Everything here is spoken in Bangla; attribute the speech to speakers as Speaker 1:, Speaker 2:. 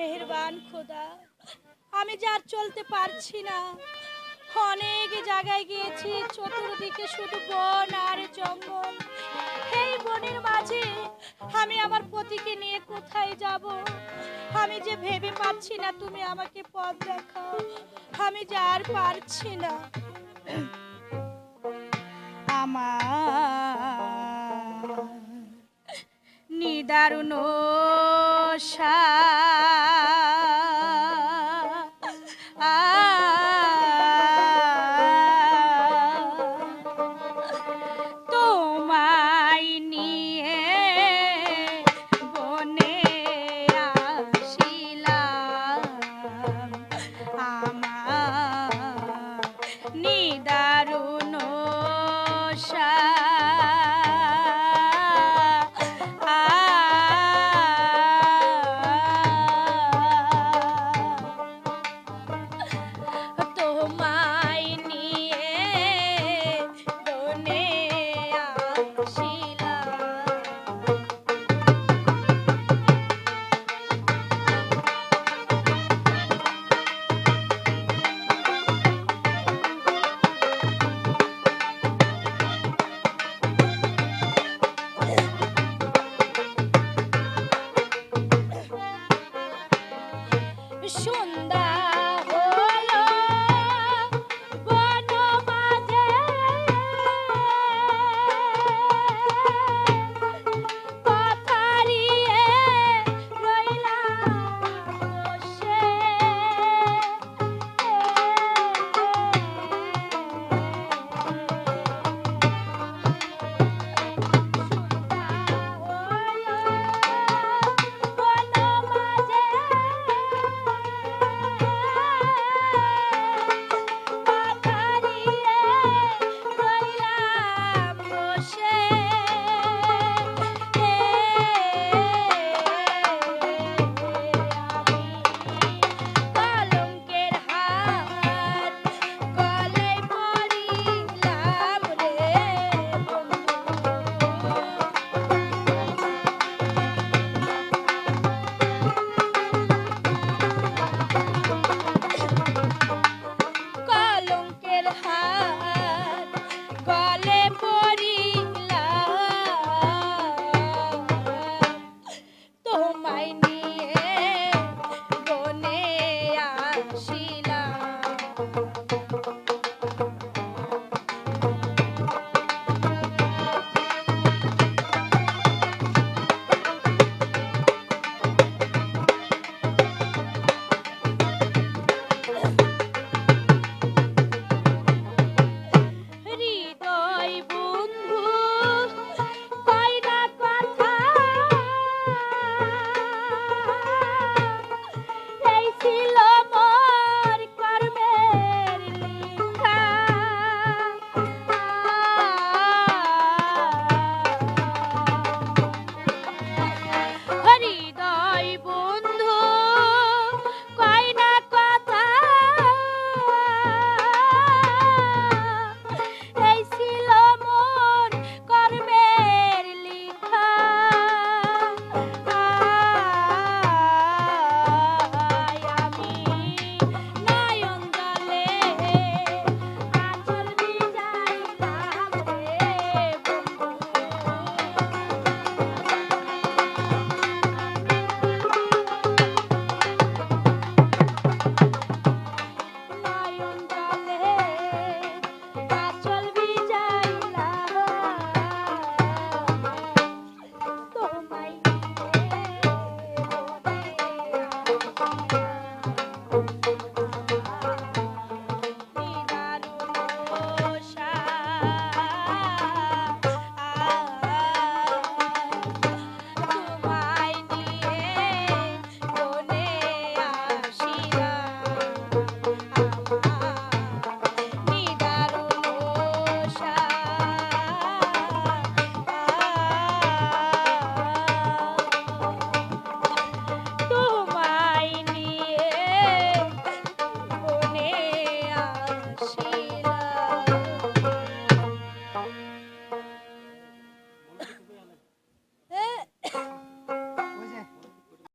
Speaker 1: মেহেরবান খোদা, আমি যে আর চলতে পারছি না। অনেক জায়গায় গিয়েছি, চতুর্দিকে শুধু বন আর জঙ্গল। এই বনের মাঝে আমি আমার পতিকে নিয়ে কোথায় যাব? আমি যে ভেবে পাচ্ছি না, তুমি আমাকে পথ দেখাও। আমি যে আর পারছি না। আমার নিদারুণ তোমায় Thanks.